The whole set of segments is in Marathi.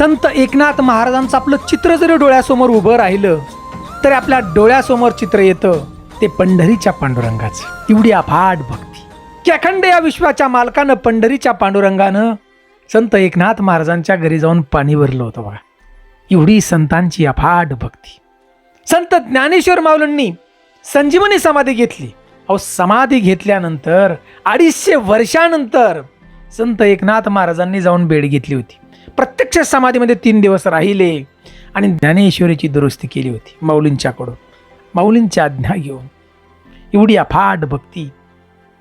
संत एकनाथ महाराजांचं आपलं चित्र जरी डोळ्यासमोर उभं राहिलं तरी आपल्या डोळ्यासमोर चित्र येतं ते पंढरीच्या पांडुरंगाचं. एवढी अफाट भक्ती. की अखंड या विश्वाच्या मालकानं पंढरीच्या पांडुरंगानं संत एकनाथ महाराजांच्या घरी जाऊन पाणी भरलं होतं बघा. एवढी संतांची अफाट भक्ती. संत ज्ञानेश्वर माऊलींनी संजीवनी समाधी घेतली. अहो समाधी घेतल्यानंतर अडीचशे वर्षानंतर संत एकनाथ महाराजांनी जाऊन भेट घेतली होती. प्रत्यक्ष समाधीमध्ये तीन दिवस राहिले आणि ज्ञानेश्वरीची दुरुस्ती केली होती माऊलींच्याकडून. माऊलींची आज्ञा घेऊन एवढी अफाट भक्ती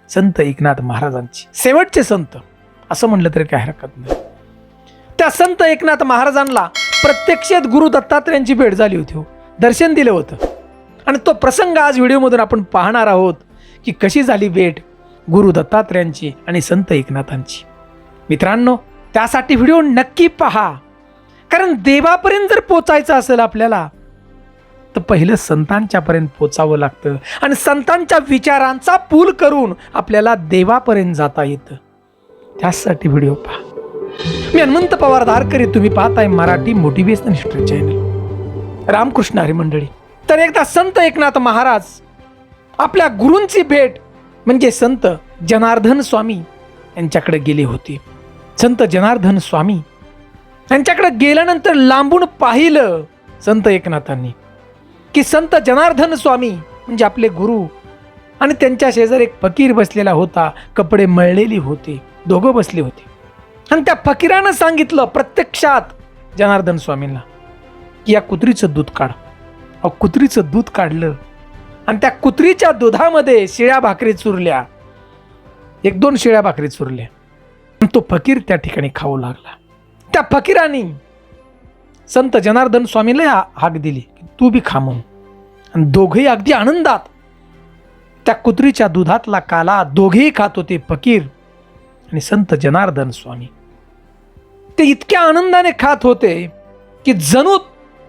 संत एकनाथ महाराजांची. शेवटचे संत असं म्हणलं तरी काय हरकत नाही. त्या संत एकनाथ महाराजांना प्रत्यक्ष गुरु दत्तात्रयांची भेट झाली होती हो. दर्शन दिलं होतं. आणि तो प्रसंग आज व्हिडिओमधून आपण पाहणार आहोत की कशी झाली भेट गुरु दत्तात्रयांची आणि संत एकनाथांची. मित्रांनो त्यासाठी व्हिडिओ नक्की पहा. कारण देवापर्यंत जर पोचायचं असेल आपल्याला तर पहिलं संतांच्यापर्यंत पोचावं लागतं. आणि संतांच्या विचारांचा पूल करून आपल्याला देवापर्यंत जाता येतं. त्यासाठी व्हिडिओ पहा. मी हनुमंत पवार धारकरी तुम्ही पाहताय Marathi motivational history channel. Ramkrishna Hari मंडळी. तर एकदा संत एकनाथ महाराज आपल्या गुरूंची भेट म्हणजे संत जनार्दन स्वामी यांच्याकडे गेले होते. संत जनार्दन स्वामी यांच्याकडे गेल्यानंतर लांबून पाहिलं संत एकनाथांनी की संत जनार्दन स्वामी म्हणजे आपले गुरु आणि त्यांच्या शेजारी एक फकीर बसलेला होता कपडे मळलेली होते दोघं बसले होते. आणि त्या फकीरानं सांगितलं प्रत्यक्षात जनार्दन स्वामींना की या कुत्रीचं दूध काढ. अहो कुत्रीचं दूध काढलं आणि त्या कुत्रीच्या दुधामध्ये शिळ्या भाकरी चुरल्या. एक दोन शिळ्या भाकरी चुरल्या. तो फकीर त्या ठिकाणी खाऊ लागला. त्या फकीराने संत जनार्दन स्वामीला हाक दिली की तू बी खा म्हणून. आणि दोघेही अगदी आनंदात. त्या कुत्रीच्या दुधातला काला दोघेही खात होते फकीर आणि संत जनार्दन स्वामी. ते इतक्या आनंदाने खात होते की जणू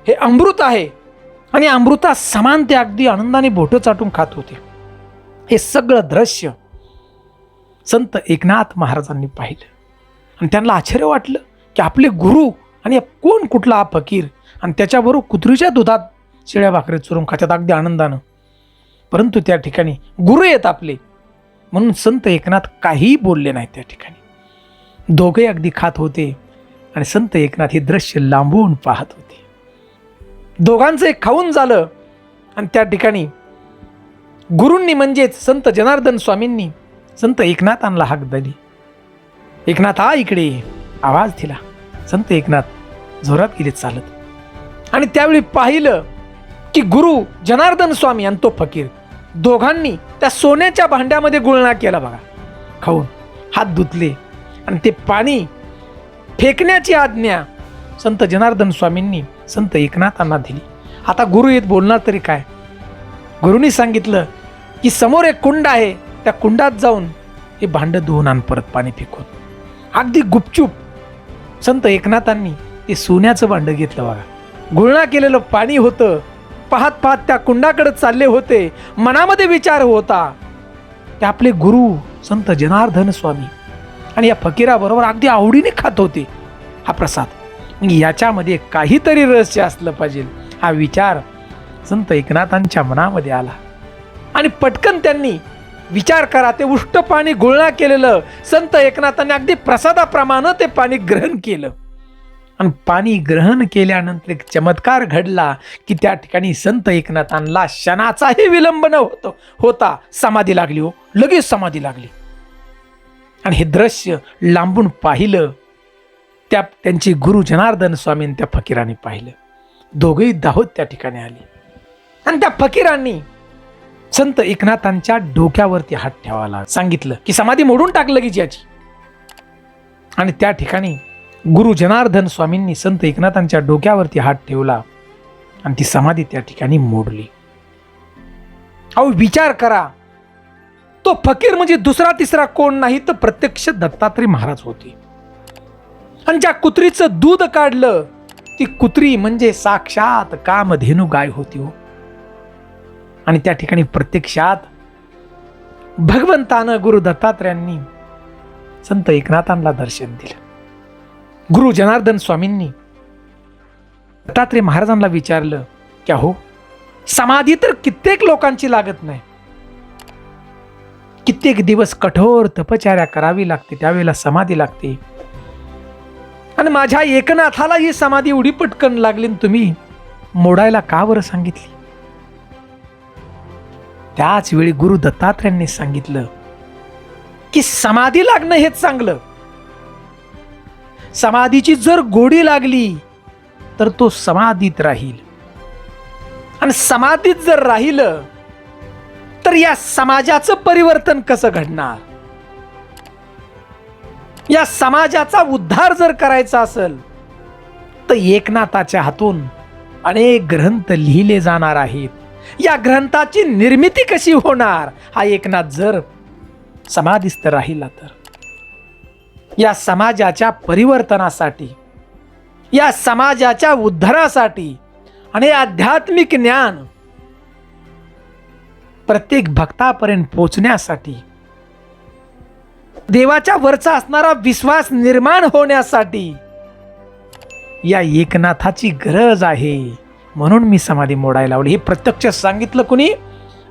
हे अमृत आहे आणि अमृता समान ते अगदी आनंदाने बोटं चाटून खात होते. हे सगळं दृश्य संत एकनाथ महाराजांनी पाहिलं. आणि त्यांना आश्चर्य वाटलं की आपले गुरु आणि कोण कुठला हा फकीर आणि त्याच्याबरोबर कुत्रीच्या दुधात शिळ्या भाकरी चुरून खात्यात. अगदी आनंदानं. परंतु त्या ठिकाणी गुरु आहेत आपले. म्हणून संत एकनाथ काहीही बोलले नाही त्या ठिकाणी. दोघे अगदी खात होते आणि संत एकनाथ हे दृश्य लांबून पाहत होते. दोघांचं एक खाऊन झालं आणि त्या ठिकाणी गुरूंनी म्हणजेच संत जनार्दन स्वामींनी संत एकनाथांना हाक दिली. एकनाथ हा इकडे आवाज दिला. संत एकनाथ जोरात गेले चालत. आणि त्यावेळी पाहिलं की गुरु जनार्दन स्वामी आणि तो फकीर दोघांनी त्या सोन्याच्या भांड्यामध्ये गुळणा केला बघा. खाऊन हात धुतले आणि ते पाणी फेकण्याची आज्ञा संत जनार्दन स्वामींनी संत एकनाथांना दिली. आता गुरु येत बोलणार तरी काय? गुरुनी सांगितलं की समोर एक कुंड आहे. त्या कुंडात जाऊन हे भांडं धुवून आण परत पाणी फेकून. अगदी गुपचूप. संत एकनाथांनी ते सोन्याचं भांडं घेतलं बघा. गुळणा केलेलं पाणी होतं. पाहत पाहत त्या कुंडाकडे चालले होते. मनामध्ये विचार होता. ते आपले गुरु संत जनार्दन स्वामी आणि या फकीराबरोबर अगदी आवडीने खात होते. हा प्रसाद. म्हणजे याच्यामध्ये काहीतरी रहस्य असलं पाहिजे. हा विचार संत एकनाथांच्या मनामध्ये आला. आणि पटकन त्यांनी विचार करा ते उष्ट पाणी गुळणा केलेलं. संत एकनाथाने अगदी प्रसादाप्रमाणे ते पाणी ग्रहण केलं. आणि पाणी ग्रहण केल्यानंतर एक चमत्कार घडला की त्या ठिकाणी संत एकनाथांना क्षणाचाही विलंब न होतो होता समाधी लागली हो लगेच समाधी लागली. आणि हे दृश्य लांबून पाहिलं त्या त्यांचे गुरु जनार्दन स्वामींनी त्या फकीराने पाहिलं. दोघेही दाहोत त्या ठिकाणी आले. आणि त्या फकीरांनी संत एकनाथांच्या डोक्यावरती हात ठेवायला सांगितलं की समाधी मोडून टाकलं की याची आणि त्या ठिकाणी गुरु जनार्दन स्वामींनी संत एकनाथांच्या डोक्यावरती हात ठेवला आणि ती समाधी त्या ठिकाणी मोडली. अहो विचार करा. तो फकीर म्हणजे दुसरा तिसरा कोण नाही तर प्रत्यक्ष दत्तात्रय महाराज होते. आणि ज्या कुत्रीचं दूध काढलं ती कुत्री म्हणजे साक्षात कामधेनू गाय होती हो. आणि त्या ठिकाणी प्रत्यक्षात भगवंतानं गुरु दत्तात्रयांनी संत एकनाथांना दर्शन दिलं. गुरु जनार्दन स्वामींनी दत्तात्रय महाराजांना विचारलं की हो समाधी तर कित्येक लोकांची लागत नाही. कित्येक दिवस कठोर तपचार्या करावी लागते त्यावेळेला समाधी लागते. आणि माझ्या एकनाथाला ही समाधी एवढी पटकन लागली तुम्ही मोडायला का बरं सांगितली? त्याच वेळी गुरु दत्तात्रयांनी सांगितलं की समाधी लागणं हेच चांगलं. समाधीची जर गोडी लागली तर तो समाधीत राहील. आणि समाधीत जर राहिलं तर या समाजाचं परिवर्तन कसं घडणार? या समाजाचा उद्धार जर करायचा असेल तर एकनाथाच्या हातून अनेक ग्रंथ लिहिले जाणार आहेत. या ग्रंथाची निर्मिती कशी होणार? हा एकनाथ जर समाधीस्थ राहिला तर. या समाजाच्या परिवर्तनासाठी या समाजाच्या उद्धारासाठी आणि आध्यात्मिक ज्ञान प्रत्येक भक्तापर्यंत पोचण्यासाठी देवाच्या वरचा असणारा विश्वास निर्माण होण्यासाठी या एकनाथाची गरज आहे. म्हणून मी समाधी मोडायला लावली. हे प्रत्यक्ष सांगितलं कुणी?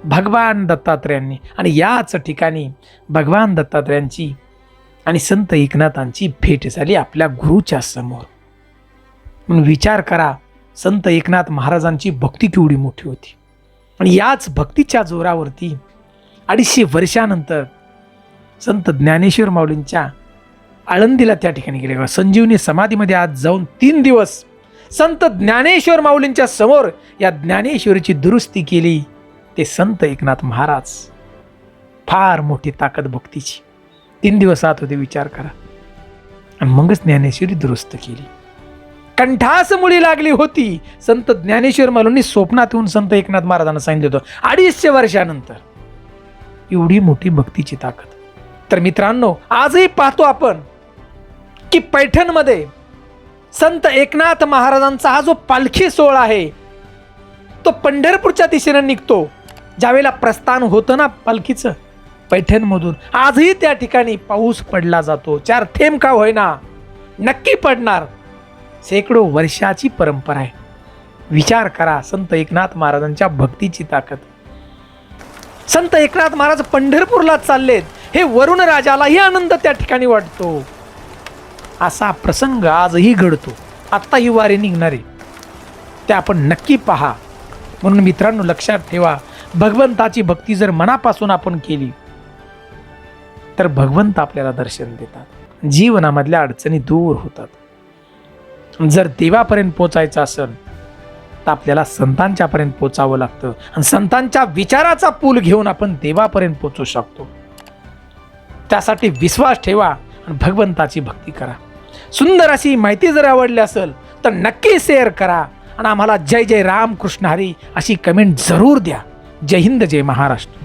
भगवान दत्तात्रयांनी आणि याच ठिकाणी भगवान दत्तात्रयांची आणि संत एकनाथांची भेट झाली आपल्या गुरुच्या समोर. म्हणून विचार करा संत एकनाथ महाराजांची भक्ती केवढी मोठी होती. आणि याच भक्तीच्या जोरावरती अडीचशे वर्षानंतर संत ज्ञानेश्वर माऊलींच्या आळंदीला त्या ठिकाणी गेले. संजीवनी समाधीमध्ये आज जाऊन तीन दिवस संत ज्ञानेश्वर माऊलींच्या समोर या ज्ञानेश्वरीची दुरुस्ती केली ते संत एकनाथ महाराज. फार मोठी ताकद भक्तीची. तीन दिवस आत होते विचार करा. आणि मगच ज्ञानेश्वरी दुरुस्त केली. कंठास मुळी लागली होती. संत ज्ञानेश्वर मालूंनी स्वप्नात येऊन संत एकनाथ महाराजांना सांगितलं होतं अडीचशे वर्षानंतर. एवढी मोठी भक्तीची ताकद. तर मित्रांनो आजही पाहतो आपण की पैठणमध्ये संत एकनाथ महाराजांचा हा जो पालखी सोहळा आहे तो पंढरपूरच्या दिशेनं निघतो. ज्यावेळेला प्रस्थान होतं ना पालखीचं पैठणमधून आजही त्या ठिकाणी पाऊस पडला जातो. चार थेंब का होईना नक्की पडणार. शेकडो वर्षाची परंपरा आहे. विचार करा संत एकनाथ महाराजांच्या भक्तीची ताकद. संत एकनाथ महाराज पंढरपूरला चाललेत. हे वरुण राजालाही आनंद त्या ठिकाणी वाटतो. असा प्रसंग आजही घडतो. आत्ता ही वारी निघणारे. ते आपण नक्की पहा. म्हणून मित्रांनो लक्षात ठेवा. भगवंताची भक्ती जर मनापासून आपण केली तर भगवंत आपल्याला दर्शन देतात. जीवनामधल्या अडचणी दूर होतात. जर देवापर्यंत पोचायचं असेल तर आपल्याला संतांच्यापर्यंत पोचावं लागतं. आणि संतांच्या विचाराचा पूल घेऊन आपण देवापर्यंत पोचू शकतो. त्यासाठी विश्वास ठेवा आणि भगवंताची भक्ती करा. सुंदर अशी माहिती जर आवडली असेल तर नक्की शेअर करा. आणि आम्हाला जय जय राम कृष्ण हरी अशी कमेंट जरूर द्या. जय हिंद जय महाराष्ट्र.